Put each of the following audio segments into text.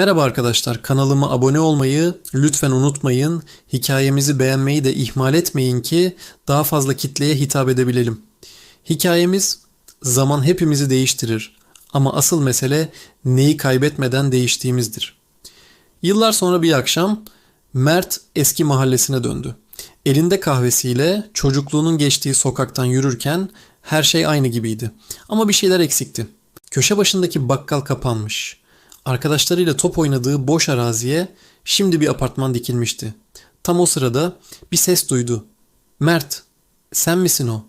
Merhaba arkadaşlar, kanalıma abone olmayı lütfen unutmayın. Hikayemizi beğenmeyi de ihmal etmeyin ki daha fazla kitleye hitap edebilelim. Hikayemiz zaman hepimizi değiştirir ama asıl mesele neyi kaybetmeden değiştiğimizdir. Yıllar sonra bir akşam Mert eski mahallesine döndü. Elinde kahvesiyle çocukluğunun geçtiği sokaktan yürürken her şey aynı gibiydi. Ama bir şeyler eksikti. Köşe başındaki bakkal kapanmış. Arkadaşlarıyla top oynadığı boş araziye şimdi bir apartman dikilmişti. Tam o sırada bir ses duydu. Mert, sen misin o?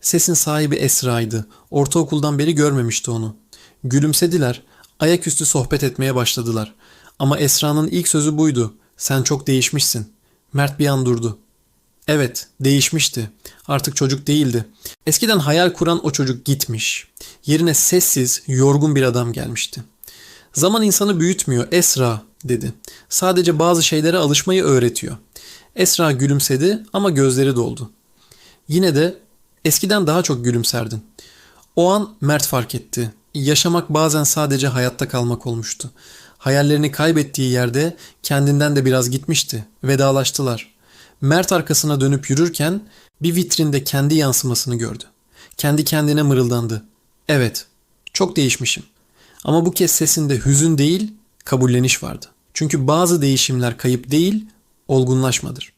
Sesin sahibi Esra'ydı. Ortaokuldan beri görmemişti onu. Gülümsediler. Ayaküstü sohbet etmeye başladılar. Ama Esra'nın ilk sözü buydu. Sen çok değişmişsin. Mert bir an durdu. Evet, değişmişti. Artık çocuk değildi. Eskiden hayal kuran o çocuk gitmiş. Yerine sessiz, yorgun bir adam gelmişti. Zaman insanı büyütmüyor Esra dedi. Sadece bazı şeylere alışmayı öğretiyor. Esra gülümsedi ama gözleri doldu. Yine de eskiden daha çok gülümserdin. O an Mert fark etti. Yaşamak bazen sadece hayatta kalmak olmuştu. Hayallerini kaybettiği yerde kendinden de biraz gitmişti. Vedalaştılar. Mert arkasına dönüp yürürken bir vitrinde kendi yansımasını gördü. Kendi kendine mırıldandı. Evet, çok değişmişim. Ama bu kez sesinde hüzün değil, kabulleniş vardı. Çünkü bazı değişimler kayıp değil, olgunlaşmadır.